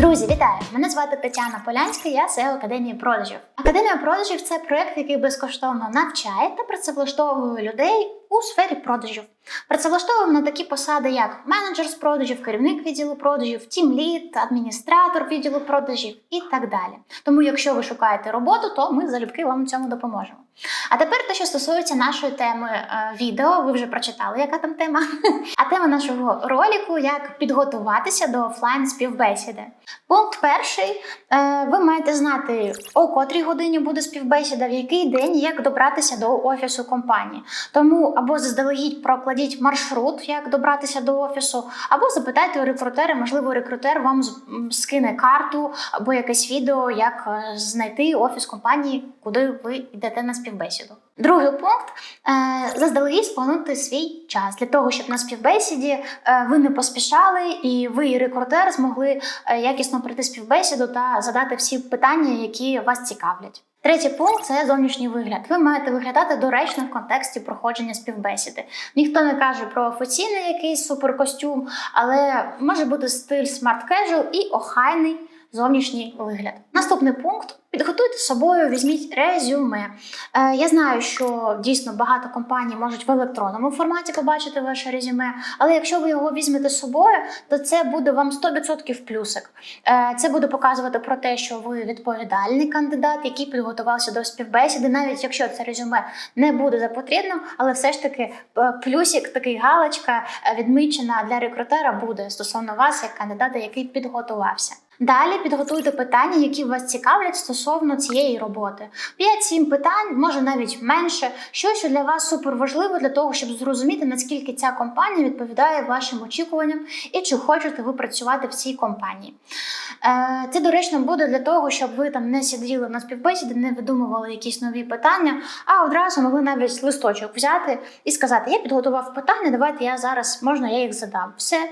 Друзі, вітаю! Мене звати Тетяна Полянська, я SEO Академії продажів. Академія продажів це проект, який безкоштовно навчає та працевлаштовує людей у сфері продажів. Працевлаштовуємо на такі посади, як менеджер з продажів, керівник відділу продажів, тімлід, адміністратор відділу продажів і так далі. Тому, якщо ви шукаєте роботу, то ми залюбки вам у цьому допоможемо. А тепер те, що стосується нашої теми е, відео, ви вже прочитали, яка там тема. А тема нашого ролику як підготуватися до офлайн співбесіди. Пункт перший. Е, Ви маєте знати, о котрій годині буде співбесіда, в який день як добратися до офісу компанії. Тому або заздалегідь прокладіть маршрут, як добратися до офісу, або запитайте у рекрутера, можливо, рекрутер вам скине карту або якесь відео, як е, знайти офіс компанії, куди ви йдете на співбесіду. Другий пункт е, заздалегідь спланувати свій час для того, щоб на співбесіді е, ви не поспішали, і ви, і рекрутер, змогли якісно пройти співбесіду та задати всі питання, які вас цікавлять. Третій пункт це зовнішній вигляд. Ви маєте виглядати доречно в контексті проходження співбесіди. Ніхто не каже про офіційний якийсь суперкостюм, але може бути стиль смарт-кежу і охайний зовнішній вигляд. Наступний пункт. Підготуйте з собою, візьміть резюме. Е, я знаю, що дійсно багато компаній можуть в електронному форматі побачити ваше резюме, але якщо ви його візьмете з собою, то це буде вам 100% плюсик. Е, Це буде показувати про те, що ви відповідальний кандидат, який підготувався до співбесіди, навіть якщо це резюме не буде за потрібним, але все ж таки е, плюсик, такий галочка е, відмічена для рекрутера буде стосовно вас, як кандидата, який підготувався. Далі підготуйте питання, які вас цікавлять стосовно цієї роботи. 5-7 питань, може навіть менше, щось що для вас супер важливо для того, щоб зрозуміти, наскільки ця компанія відповідає вашим очікуванням і чи хочете ви працювати в цій компанії. Е, Це доречно буде для того, щоб ви там не сиділи на співбесіді, не видумували якісь нові питання, а одразу могли навіть листочок взяти і сказати: Я підготував питання, давайте я зараз можна я їх задам. Все,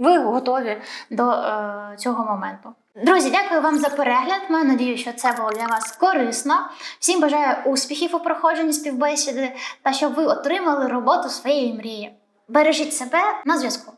ви готові до е, цього моменту. Друзі, дякую вам за перегляд. Маю надію, що це було для вас корисно. Всім бажаю успіхів у проходженні співбесіди та щоб ви отримали роботу своєї мрії. Бережіть себе на зв'язку.